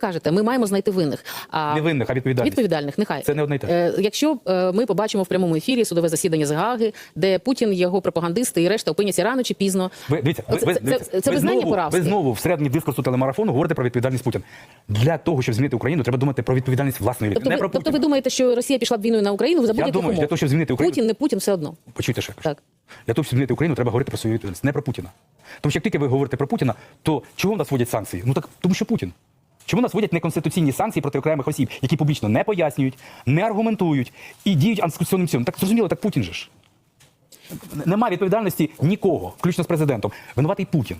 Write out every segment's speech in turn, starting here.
кажете, ми маємо знайти винних. А Невинних, а відповідальних. відповідальних, нехай Це не одне й те. Е, Якщо е, ми побачимо в прямому ефірі судове засідання з Гаги, де Путін, його пропагандисти і решта опиняться рано чи пізно. Ви дивіться, ви, Це- ви, це- дивіться, це- це ви визнання знову, поразки? ви знову всередині дискурсу телемарафону говорите про відповідальність Путіна. Для того, щоб змінити Україну, треба думати про відповідальність власної Тобто не ви, про тобто ви думаєте, що Росія пішла б війною на Україну за будь-яких думаю, умов? для того, щоб змінити Україну- Путін, не Путін, все одно. Почуйте я кажу. Так. Для того, щоб змінити Україну, треба говорити про свою відповідальність, не про Путіна. Тому що як тільки ви говорите про Путіна, то чого в нас вводять санкції? Ну так тому що Путін. Чому нас вводять неконституційні санкції проти окремих осіб, які публічно не пояснюють, не аргументують і діють антиконституційним чином? Так зрозуміло, так Путін же ж. Немає відповідальності нікого, включно з президентом. Винуватий Путін.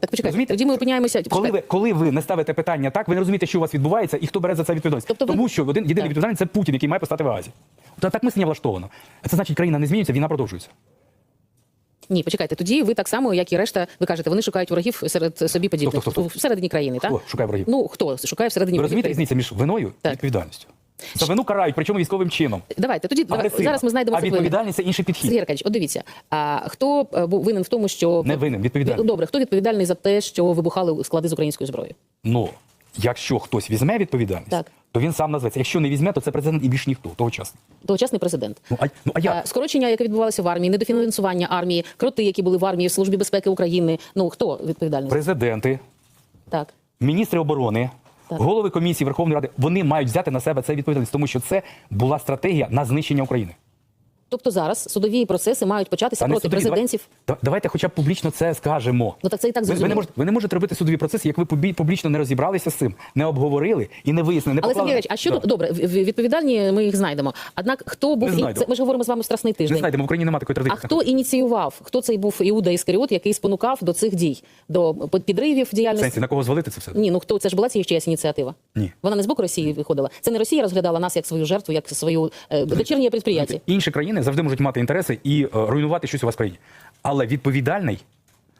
Так почекайте, Розумієте? тоді ми опиняємося. Коли ви, коли ви не ставите питання так, ви не розумієте, що у вас відбувається і хто бере за це відповідальність. Тобто ви- Тому що один єдиний Так. відповідальний це Путін, який має постати в Азії. Та так мислення влаштовано. А це значить, країна не змінюється, війна продовжується. Ні, почекайте, тоді ви так само, як і решта, ви кажете, вони шукають ворогів серед собі подібних Хто, хто, хто? всередині країни, так? Хто шукає ворогів? Ну хто шукає всередині Ви розумієте різницю між виною і Так. відповідальністю? За вину карають, причому військовим чином. Давайте тоді давай, Агресивно. зараз ми знайдемо а відповідальність це інший підхід. Сергій Аркадійович, от дивіться, а хто е, був винен в тому, що Не винен, відповідальний. Добре, хто відповідальний за те, що вибухали склади з українською зброєю? Ну, якщо хтось візьме відповідальність, Так. То він сам назветься. Якщо не візьме, то це президент і більш ніхто тогочасний. Тогочасний президент. Ну а, ну, а А, як? скорочення, яке відбувалося в армії, недофінансування армії, кроти, які були в армії, в службі безпеки України. Ну хто відповідальний? Президенти, Так. міністри оборони, Так. голови комісії Верховної Ради, вони мають взяти на себе це відповідальність, тому що це була стратегія на знищення України. Тобто зараз судові процеси мають початися Та не проти судові, президентів. давай- давайте хоча б публічно це скажемо. Ну так це і так Ви, ви, не зрозуміло. можете, ви не можете робити судові процеси, як ви публі- публічно не розібралися з цим, не обговорили і не вияснили. Не Але поклали- Сергій а що Да. тут добре? в- в- Відповідальні ми їх знайдемо. Однак хто був і- знайдемо. це, ми ж говоримо з вами в страсний Не тиждень. знаєте, в Україні немає такої А традиції. хто ініціював? Хто цей був Іуда Іскаріот, який спонукав до цих дій, до підривів В діяльності? сенсі, на кого звалити це все? Ні, ну хто це ж була ці чиясь ініціатива? Ні. Вона не з боку Росії виходила. Це не Росія розглядала нас як свою жертву, як свою е, дочірнє підприємство. Інші країни завжди можуть мати інтереси і е, руйнувати щось у вас в країні. Але відповідальний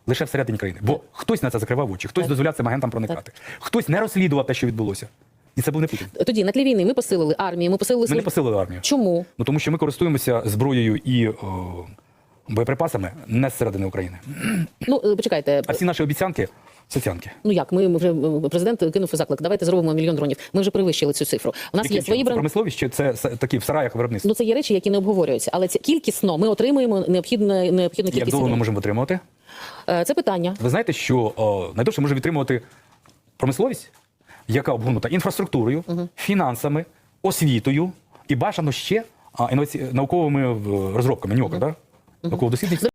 лише всередині країни. Бо хтось на це закривав очі, хтось Так. дозволяв цим агентам проникати, хтось не розслідував те, що відбулося. І це був не Путін. Тоді на тлі війни ми посилили армію, ми посилили Ми не службу. посилили армію. Чому? Ну тому що ми користуємося зброєю і о, боєприпасами не зсередини України. Ну е, почекайте. А всі наші обіцянки соціанки. Ну як ми вже е, президент кинув заклик. Давайте зробимо мільйон дронів. Ми вже перевищили цю цифру. У нас є свої чином? Це промисловість чи це такі в сараях виробництва? Ну це є речі, які не обговорюються. Але це кількісно ми отримуємо необхідну необхідну Як кількість. довго ми можемо отримувати? Е, Це питання. Ви знаєте, що о, найдовше може відтримувати промисловість, яка обгорнута інфраструктурою, фінансами, освітою і бажано ще а, інноваці... науковими в- розробками, нюка, да? науково дослідництво.